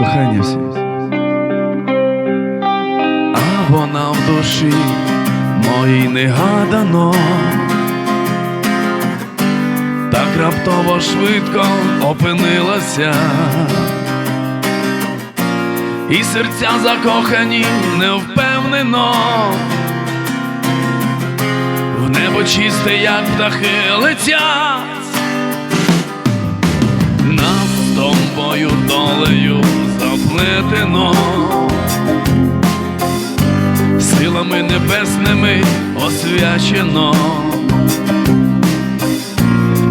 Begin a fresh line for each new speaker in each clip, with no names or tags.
кохання всі. А вона в душі моїй негадано. Так раптово швидко опинилася, і серця закохані невпевнено, в небо чисте, як птахи летять, освячено.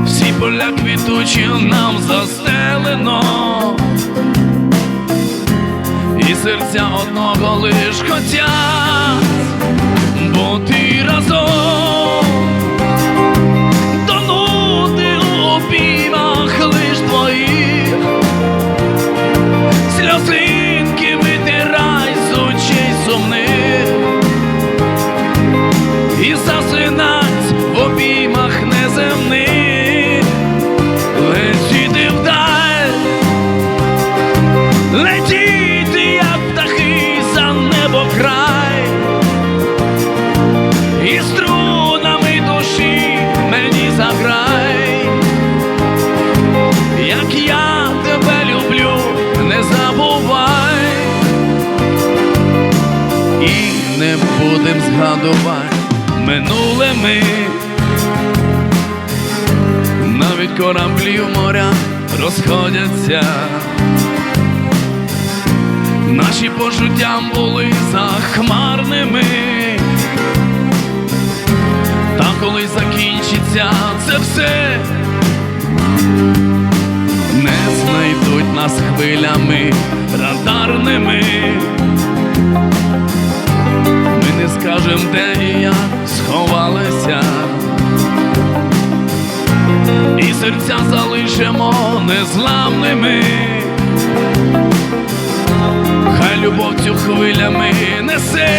Всі поля квітучі нам застелено, і серця одного лиш хотять Не будем згадувати минуле ми навіть кораблі в морях розходяться. Наші почуттям були захмарними. Та коли закінчиться це все, не знайдуть нас хвилями радарними. Як сховалися, і серця залишимо незламними. Хай любов цю хвилями несе,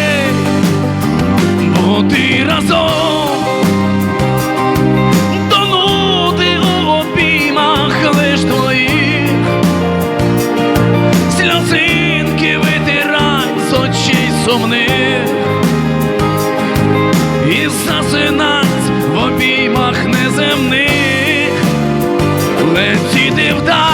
Венці не вдав.